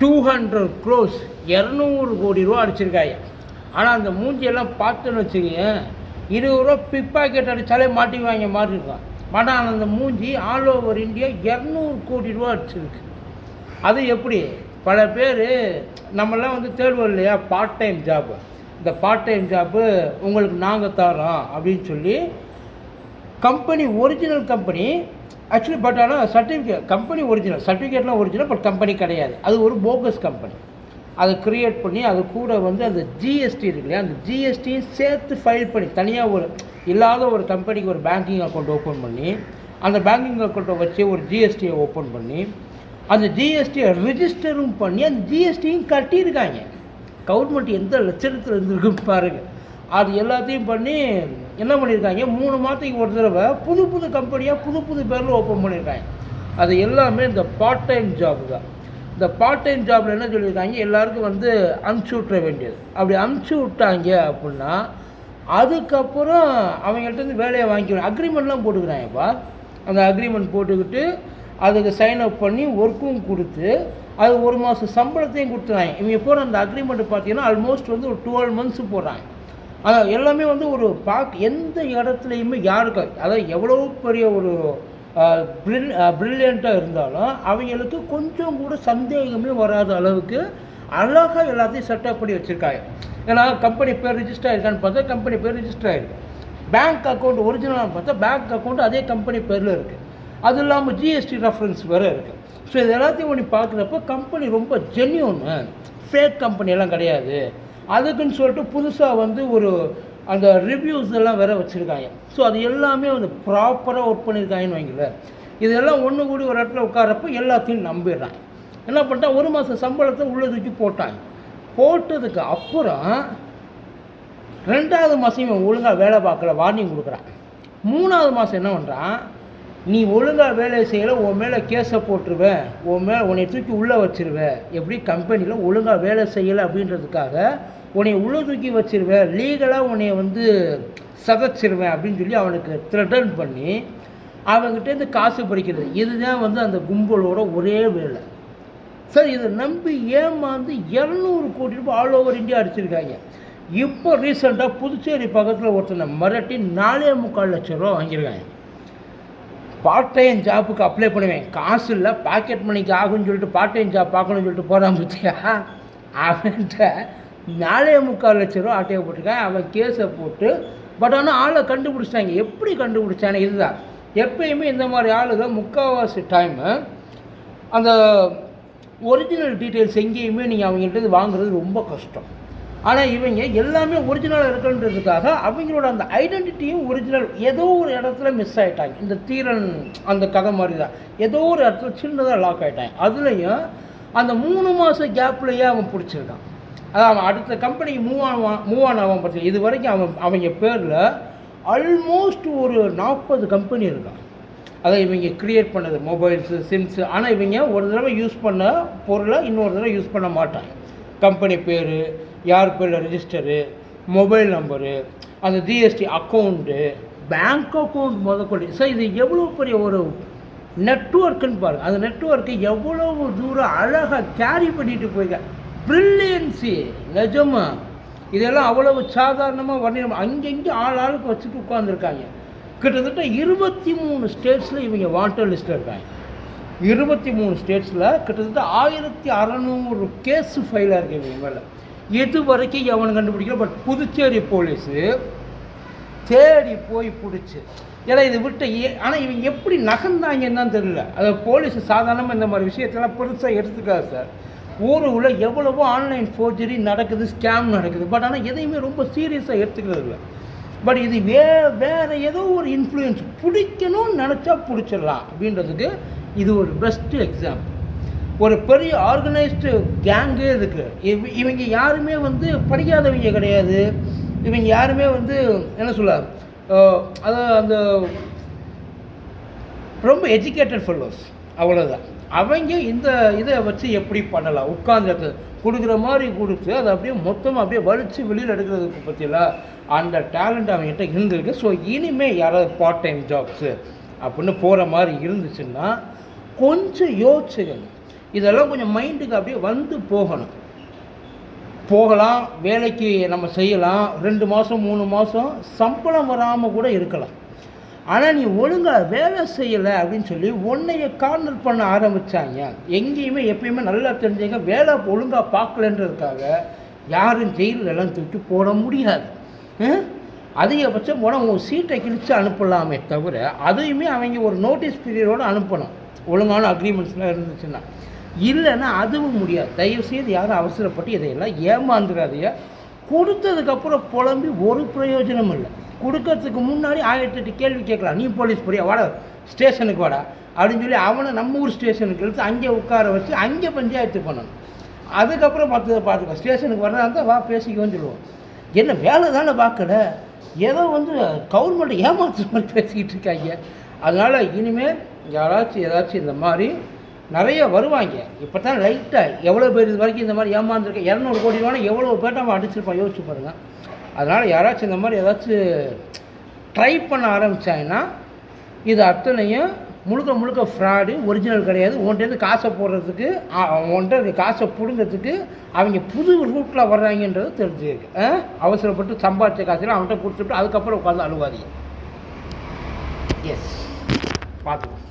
Two hundred cross இரநூறு கோடி ரூபா அடிச்சிருக்காங்க ஆனால் அந்த மூஞ்சியெல்லாம் பார்த்துன்னு வச்சுக்கோங்க இருபது ரூபா பிக் பாக்கெட் அடித்தாலே மாட்டிக்குவாங்க மாதிரி இருக்கான் ஆனால் அந்த மூஞ்சி ஆல் ஓவர் இந்தியா இரநூறு கோடி ரூபா அடிச்சிருக்கு. அது எப்படி? பல பேர் நம்மளாம் வந்து தேடுவோம் இல்லையா? பார்ட் டைம் ஜாப்பு இந்த பார்ட் டைம் ஜாப்பு உங்களுக்கு நாங்கள் தரோம் அப்படின்னு சொல்லி company original company actually but ஆனால் சர்டிஃபிகேட் கம்பெனி ஒரிஜினல் சர்டிஃபிகேட்லாம் ஒரிஜினல் பட் கம்பெனி கிடையாது. அது ஒரு போகஸ் கம்பெனி அதை க்ரியேட் பண்ணி அது கூட வந்து அந்த ஜிஎஸ்டி இருக்கு இல்லையா அந்த ஜிஎஸ்டியும் சேர்த்து ஃபைல் பண்ணி தனியாக ஒரு இல்லாத ஒரு கம்பெனிக்கு ஒரு பேங்கிங் அக்கௌண்ட் ஓப்பன் பண்ணி அந்த பேங்கிங் அக்கௌண்ட்டை வச்சு ஒரு ஜிஎஸ்டியை ஓப்பன் பண்ணி அந்த ஜிஎஸ்டியை ரிஜிஸ்டரும் பண்ணி அந்த ஜிஎஸ்டியும் கட்டியிருக்காங்க. கவர்மெண்ட் எந்த லட்சணத்தில் இருந்திருக்குன்னு பாருங்கள் அது எல்லாத்தையும் பண்ணி என்ன பண்ணியிருக்காங்க? மூணு மாதத்துக்கு ஒரு தடவை புது புது கம்பெனியாக புது புது பேரில் ஓப்பன் பண்ணியிருக்காங்க. அது எல்லாமே இந்த பார்ட் டைம் ஜாப் தான். இந்த பார்ட் டைம் ஜாபில் என்ன சொல்லியிருக்காங்க? எல்லாருக்கும் வந்து அனுப்பிச்சி விட்ற வேண்டியது. அப்படி அனுப்பிச்சி விட்டாங்க அப்படின்னா அதுக்கப்புறம் அவங்கள்ட்ட இருந்து வேலையை வாங்கிக்கணும். அக்ரிமெண்ட்லாம் போட்டுக்கிறாங்கப்பா அந்த அக்ரிமெண்ட் போட்டுக்கிட்டு அதுக்கு சைன் அப் பண்ணி ஒர்க்கும் கொடுத்து அது ஒரு மாதம் சம்பளத்தையும் கொடுத்துறாங்க. இவங்க போகிற அந்த அக்ரிமெண்ட் பார்த்தீங்கன்னா ஆல்மோஸ்ட் வந்து ஒரு டுவெல் மந்த்ஸ் போடுறாங்க. அதான் எல்லாமே வந்து ஒரு பாக் எந்த இடத்துலையுமே யாருக்கு அதாவது எவ்வளோ பெரிய ஒரு ப்ரில் ப்ரில்லியண்ட்டாக இருந்தாலும் அவங்களுக்கு கொஞ்சம் கூட சந்தேகமே வராத அளவுக்கு அழகாக எல்லாத்தையும் செட்டப் பண்ணி வச்சுருக்காங்க. ஏன்னா கம்பெனி பேர் ரிஜிஸ்டர் ஆயிருக்கான்னு பார்த்தா கம்பெனி பேர் ரிஜிஸ்டர் ஆயிருக்கு. பேங்க் அக்கௌண்ட் ஒரிஜினலாக பார்த்தா பேங்க் அக்கௌண்ட் அதே கம்பெனி பேரில் இருக்குது அது இல்லாமல் ஜிஎஸ்டி ரெஃபரன்ஸ் வேறு இருக்குது ஸோ இது எல்லாத்தையும் பண்ணி பார்க்குறப்ப கம்பெனி ரொம்ப ஜென்யூனு ஃபேக் கம்பெனியெல்லாம் கிடையாது. அதுக்குன்னு சொல்லிட்டு புதுசாக வந்து ஒரு அந்த ரிவ்யூஸ் எல்லாம் வேற வச்சுருக்காங்க. ஸோ அது எல்லாமே வந்து ப்ராப்பராக ஒர்க் பண்ணியிருக்காங்கன்னு வைங்களேன். இதெல்லாம் ஒன்று கூடி ஒரு இடத்துல உட்காரப்போ எல்லாத்தையும் நம்பிடுறாங்க. என்ன பண்ணிட்டா ஒரு மாதம் சம்பளத்தை உள்ளே தூக்கி போட்டாங்க. போட்டதுக்கு அப்புறம் ரெண்டாவது மாதம் இவன் ஒழுங்காக வேலை பார்க்கல வார்னிங் கொடுக்குறான். மூணாவது மாதம் என்ன பண்ணுறான் நீ ஒழுங்காக வேலை செய்யலை உன் மேலே கேஸை போட்டுருவேன் உன் மேலே உன்னை தூக்கி உள்ளே வச்சிருவேன் எப்படி கம்பெனியில் ஒழுங்காக வேலை செய்யலை அப்படின்றதுக்காக உன்னை உள்ளே தூக்கி வச்சிருவேன் லீகலாக உன்னை வந்து சதைச்சிருவேன் அப்படின்னு சொல்லி அவனுக்கு த்ரெட்டன் பண்ணி அவங்ககிட்டேருந்து காசு பறிக்கிறது. இதுதான் வந்து அந்த கும்பலோட ஒரே வேலை. சார் இதை நம்பி ஏமாந்து இரநூறு கோடி ரூபாய் ஆல் ஓவர் இந்தியா அடிச்சிருக்காங்க. இப்போ ரீசெண்டாக புதுச்சேரி பக்கத்தில் ஒருத்தனை மிரட்டி நாலே முக்கால் லட்சம் ரூபா வாங்கியிருக்காங்க. பார்ட் டைம் ஜாப்புக்கு அப்ளை பண்ணுவேன். காசு இல்லை பாக்கெட் மணிக்கு ஆகும்னு சொல்லிட்டு பார்ட் டைம் ஜாப் பார்க்கணும்னு சொல்லிட்டு போகிறான் பற்றியா அவன்கிட்ட நாலே முக்கால் லட்ச ரூபா ஆட்டையை போட்டிருக்கான். அவன் கேஸை போட்டு பட் ஆனால் ஆளை கண்டுபிடிச்சிட்டாங்க. எப்படி கண்டுபிடிச்சானே இதுதான். எப்பயுமே இந்த மாதிரி ஆளுங்க முக்கால்வாசி டைமு அந்த ஒரிஜினல் டீட்டெயில்ஸ் எங்கேயுமே நீங்கள் அவங்கள்ட்ட வாங்குறது ரொம்ப கஷ்டம். ஆனால் இவங்க எல்லாமே ஒரிஜினலாக இருக்குன்றதுக்காக அவங்களோட அந்த ஐடென்டிட்டியும் ஒரிஜினல் ஏதோ ஒரு இடத்துல மிஸ் ஆகிட்டாங்க இந்த தீரன் அந்த கதை மாதிரி தான் ஏதோ ஒரு இடத்துல சின்னதாக லாக் ஆகிட்டாங்க அதுலேயும் அந்த மூணு மாதம் கேப்லேயே அவன் பிடிச்சிருக்கான். அதான் அவன் அடுத்த கம்பெனிக்கு மூவ் ஆவான் மூவ் ஆன் ஆவான் பார்த்து இது வரைக்கும் அவன் அவங்க பேரில் ஆல்மோஸ்ட் ஒரு நாற்பது கம்பெனி இருக்கான் அதை இவங்க க்ரியேட் பண்ணது மொபைல்ஸு சிம்ஸு ஆனால் இவங்க ஒரு தடவை யூஸ் பண்ண பொருளை இன்னொரு தடவை யூஸ் பண்ண மாட்டாங்க. கம்பெனி பேர் யார் பேரில் ரிஜிஸ்டரு மொபைல் நம்பரு அந்த ஜிஎஸ்டி அக்கௌண்ட்டு பேங்க் அக்கௌண்ட் முதற்கொண்டு. சார் இது எவ்வளோ பெரிய ஒரு நெட்ஒர்க்குன்னு பாருங்கள் அந்த நெட்ஒர்க்கை எவ்வளவு தூரம் அழகாக கேரி பண்ணிட்டு போயிருக்க ப்ரில்லியன்சி நிஜமாக இதெல்லாம் அவ்வளவு சாதாரணமாக வர்ணிடம் அங்கங்கே ஆள் ஆளுக்கு வச்சுட்டு உட்காந்துருக்காங்க கிட்டத்தட்ட இருபத்தி மூணு ஸ்டேட்ஸில் இவங்க வாண்டட் லிஸ்ட்டில் இருக்காங்க. இருபத்தி மூணு ஸ்டேட்ஸில் கிட்டத்தட்ட ஆயிரத்தி அறநூறு கேஸ் ஃபைலாக இருக்கு இவங்க மேலே. இது வரைக்கும் எவனு கண்டுபிடிக்கல பட் புதுச்சேரி போலீஸு தேடி போய் பிடிச்சி. ஏன்னா இது விட்டு ஆனால் இவங்க எப்படி நகர்ந்தாங்கன்னு தான் தெரியல. அது போலீஸ் சாதாரணமாக இந்த மாதிரி விஷயத்தெல்லாம் பெருசாக எடுத்துக்காது சார் ஊருக்குள்ள எவ்வளவோ ஆன்லைன் ஃபோர்ஜரி நடக்குது ஸ்கேம் நடக்குது. பட் ஆனால் எதையுமே ரொம்ப சீரியஸாக எடுத்துக்கிறது இல்லை. பட் இது வே வேறு ஏதோ ஒரு இன்ஃப்ளூயன்ஸ் பிடிக்கணும்னு நினச்சா பிடிச்சிடலாம் அப்படின்றதுக்கு இது ஒரு பெஸ்ட்டு எக்ஸாம்பிள் ஒரு பெரிய ஆர்கனைஸ்டு கேங்கே இருக்குது இவ இவங்க யாருமே வந்து படிக்காதவங்க கிடையாது. இவங்க யாருமே வந்து என்ன சொல்ல அதாவது அந்த ரொம்ப எஜுகேட்டட் ஃபெல்லோஸ் அவ்வளோதான் அவங்க இந்த இதை வச்சு எப்படி பண்ணலாம்? உட்கார்ந்து கொடுக்குற மாதிரி கொடுத்து அதை அப்படியே மொத்தமாக அப்படியே வலிச்சு வெளியில் எடுக்கிறதுக்கு பற்றியெல்லாம் அந்த டேலண்ட் அவங்ககிட்ட இருந்திருக்கு. ஸோ இனிமேல் யாராவது பார்ட் டைம் ஜாப்ஸு அப்படின்னு போகிற மாதிரி இருந்துச்சுன்னா கொஞ்சம் யோசிச்சுக்கணும் இதெல்லாம் கொஞ்சம் மைண்டுக்கு அப்படியே வந்து போகணும். போகலாம் வேலைக்கு நம்ம செய்யலாம். ரெண்டு மாதம் மூணு மாதம் சம்பளம் வராமல் கூட இருக்கலாம். ஆனால் நீ ஒழுங்காக வேலை செய்யலை அப்படின்னு சொல்லி உன்னைய கார்னர் பண்ண ஆரம்பித்தாங்க எங்கேயுமே எப்பயுமே நல்லா தெரிஞ்சவங்க வேலை ஒழுங்காக பார்க்கலன்றதுக்காக யாரும் ஜெயிலெல்லாம் தூக்கி போட முடியாது. அதிகபட்சம் உடம்பு உன் சீட்டை கிழித்து அனுப்பலாமே தவிர அதையுமே அவங்க ஒரு நோட்டீஸ் பீரியடோடு அனுப்பணும். ஒழுங்கான அக்ரிமெண்ட்ஸ்லாம் இருந்துச்சுன்னா. இல்லைன்னா அதுவும் முடியாது. தயவு செய்து யாரும் அவசரப்பட்டு இதையெல்லாம் ஏமாந்துடாதீங்க கொடுத்ததுக்கப்புறம் புலம்பி ஒரு பிரயோஜனம் இல்லை. கொடுக்கறதுக்கு முன்னாடி ஆயிரத்தி எட்டு கேள்வி கேட்கலாம். நீ போலீஸ் புரியா? வாடா ஸ்டேஷனுக்கு வாடா. அப்படின்னு சொல்லி அவனை நம்ம ஊர் ஸ்டேஷனுக்கு இழுத்து அங்கே உட்கார வச்சு அங்கே பஞ்சாயத்து பண்ணணும். அதுக்கப்புறம் மற்றதை பார்த்துக்கோ ஸ்டேஷனுக்கு வர்றதா இருந்தால் வா பேசிக்கோன்னு சொல்லுவோம். என்ன வேலை தானே பார்க்கல? ஏதோ வந்து கவர்மெண்ட்டை ஏமாத்துற மாதிரி பேசிக்கிட்டு இருக்காங்க. அதனால் இனிமேல் யாராச்சும் ஏதாச்சும் இந்த மாதிரி நிறைய வருவாங்க. இப்போ தான் லைட்டாக எவ்வளோ பேர் இது வரைக்கும் இந்த மாதிரி ஏமாந்துருக்கேன் இரநூறு கோடி ரூபானா எவ்வளோ பேர்ட்ட அவன் அடிச்சிருப்பான் யோசிச்சு பாருங்கள் அதனால் யாராச்சும் இந்த மாதிரி ஏதாச்சும் ட்ரை பண்ண ஆரம்பித்தாங்கன்னா இது அத்தனையும் முழுக்க முழுக்க ஃப்ராடு ஒரிஜினல் கிடையாது. உன்ட்டேருந்து காசை போடுறதுக்கு அ- காசை பிடுங்கிறதுக்கு அவங்க புது ரூட்டில் வர்றாங்கன்றது தெரிஞ்சுருக்கு அவசரப்பட்டு சம்பாதிச்ச காசுலாம் அவன்கிட்ட கொடுத்துட்டு அதுக்கப்புறம் உட்காந்து அழுவாதீங்க. எஸ் பார்த்துக்கோ.